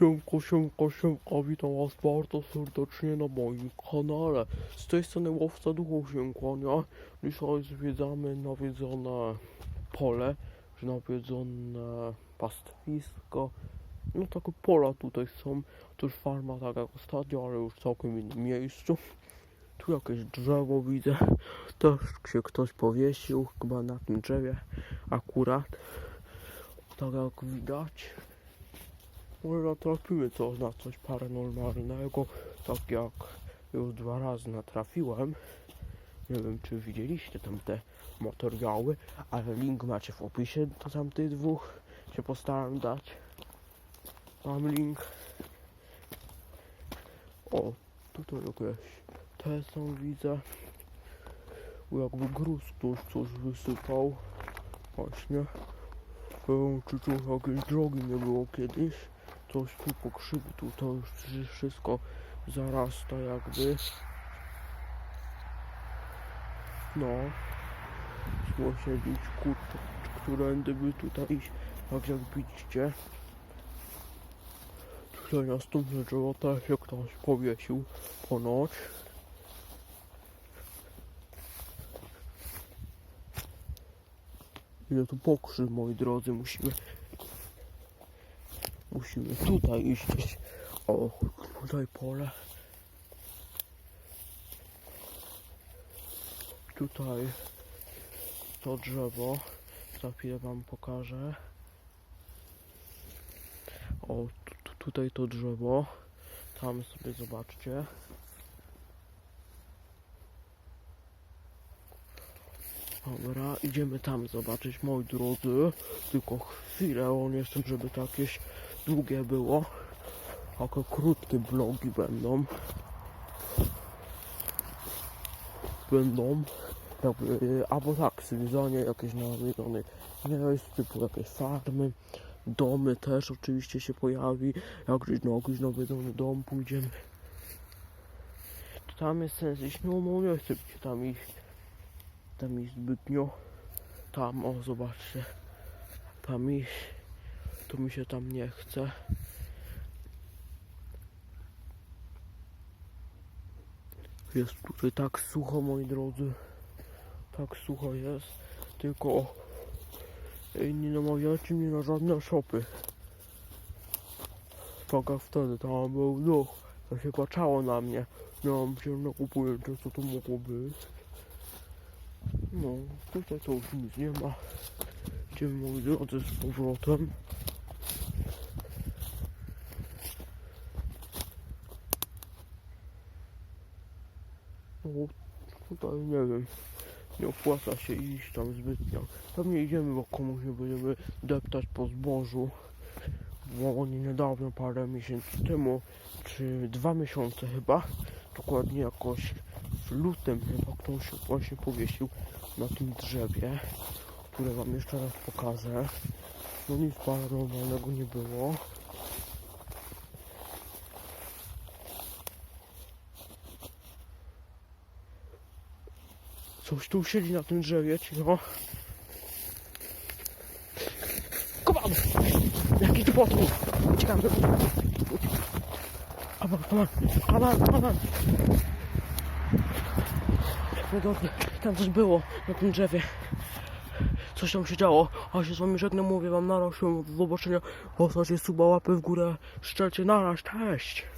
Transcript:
Siemko, siemko, siemko, witam was bardzo serdecznie na moim kanale. Z tej strony łowca duchów się kłania. Dzisiaj zwiedzamy nawiedzone pole, czy nawiedzone pastwisko. No takie pola tutaj są. Już farma tak jak ostatnio, ale już w całkiem innym miejscu. Tu jakieś drzewo widzę. Też się ktoś powiesił, chyba na tym drzewie akurat. Tak jak widać. Może natrafimy coś na coś paranormalnego, tak jak już dwa razy natrafiłem. Nie wiem, czy widzieliście tam te materiały, ale link macie w opisie do tamtych dwóch. Się postaram dać. Mam link. O, tutaj jakieś te są, widzę. Jakby gruz ktoś coś wysypał. Właśnie. Czy tu jakiejś drogi nie było kiedyś? Coś tu pokrzywi, tu to już wszystko zarasta jakby. No. Sąsiedzi, kurczę, którędy by tutaj iść, tak jak widzicie. Tutaj następne drzewo też się ktoś powiesił ponoć. Ile tu pokrzyw, moi drodzy, musimy Musimy tutaj iść. O, tutaj pole. Tutaj to drzewo. Za chwilę wam pokażę. O, tu, tu, tutaj to drzewo. Tam sobie zobaczcie. Dobra, idziemy tam zobaczyć, moi drodzy. Tylko chwilę, on jestem, żeby jakieś długie było. Tylko krótkie vlogi będą. Będą. Jakby, albo tak, zwiedzanie jakieś nawiedzone miejsc, typu jakieś farmy. Domy też oczywiście się pojawi. Jak na jakiś nawiedzony dom pójdziemy. Tam jest sens iść, no, no nie chcę się tam iść. Tam iść zbytnio. Tam, o zobaczcie. Tam iść. To mi się tam nie chce. Jest tutaj tak sucho, moi drodzy. Tak sucho jest. Tylko nie namawiajcie mnie na żadne shopy. Tak wtedy tam był duch. To się patrzało na mnie. Nie mam zielonego pojęcia, co to mogło być. No, tutaj to już nic nie ma. Idziemy, moi drodzy, z powrotem. No, tutaj nie wiem. Nie opłaca się iść tam zbytnio. Pewnie idziemy, bo komuś nie będziemy deptać po zbożu. Bo oni niedawno, parę miesięcy temu, czy dwa miesiące chyba, dokładnie jakoś w lutym chyba ktoś się właśnie powiesił na tym drzewie, które wam jeszcze raz pokażę. No nic paranormalnego nie było. Coś tu siedzi na tym drzewie, cicho. Koman! Jaki tu potwór! Uciekamy! Aman, aman, aman, aman! No dobrze, tam coś było na tym drzewie. Coś tam się działo, a się z wami żegnam, mówię wam naraz, do zobaczenia. Zostawcie suba, łapy w górę, szczelcie naraz, cześć!